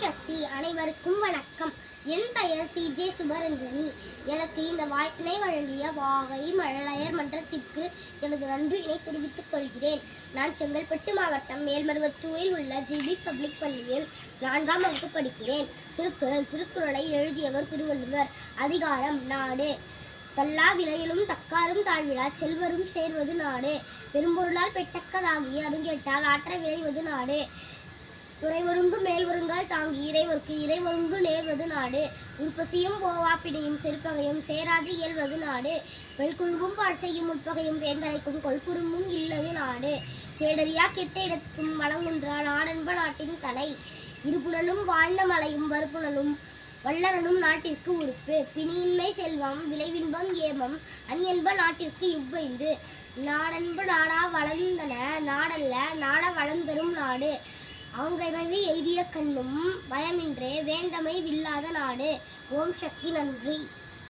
சக்தி அனைவருக்கும் வணக்கம். என் பெயர் சி. ஜே. சுபரஞ்சனி. எனக்கு இந்த வாய்ப்பினை வழங்கிய வாகை மழலையர் மன்றத்திற்கு எனது நன்றியினை தெரிவித்துக் கொள்கிறேன். நான் செங்கல்பட்டு மாவட்டம் மேல்மருவத்தூரில் உள்ள ஜிபி பப்ளிக் பள்ளியில் நான்காம் வகுப்பு படிக்கிறேன். திருக்குறள் திருக்குறளை எழுதியவர் திருவள்ளுவர். அதிகாரம் நாடு. தல்லா விலையிலும் தக்காரும் தாழ்விழா செல்வரும் சேர்வது நாடு. பெரும்பொருளால் பெட்டக்கதாகி அருங்கேட்டால் ஆற்ற விளைவது நாடு. துறைவொருங்கு மேல்வருங்கால் தாங்கி இறைவருக்கு. இறைவொருங்கு நேர்வது நாடு. உற்பசியும் போவா பிணியும் செருப்பகையும் சேராது இயல்வது நாடு. வெல்குழுவும் பாழ் செய்யும் உட்பகையும் வேந்தரைக்கும் கொள்குறும்பும் இல்லது நாடு. கேடரியா கெட்ட இடத்தும் வளங்குன்றா நாடென்ப நாட்டின் தலை. இருபுணலும் வாழ்ந்த மலையும் வறுப்புணலும் வல்லரனும் நாட்டிற்கு உறுப்பு. பிணியின்மை செல்வம் விளைவின்பம் ஏமம் அணியன்ப நாட்டிற்கு இவ்வைந்து. நாடென்ப நாடா வளர்ந்தன நாடல்ல நாட வளர்ந்தரும் நாடு. அவங்கமைவி எய்திய கண்ணும் பயமின்றே வேண்டமை வில்லாத நாடு. ஓம் சக்தி நன்றி.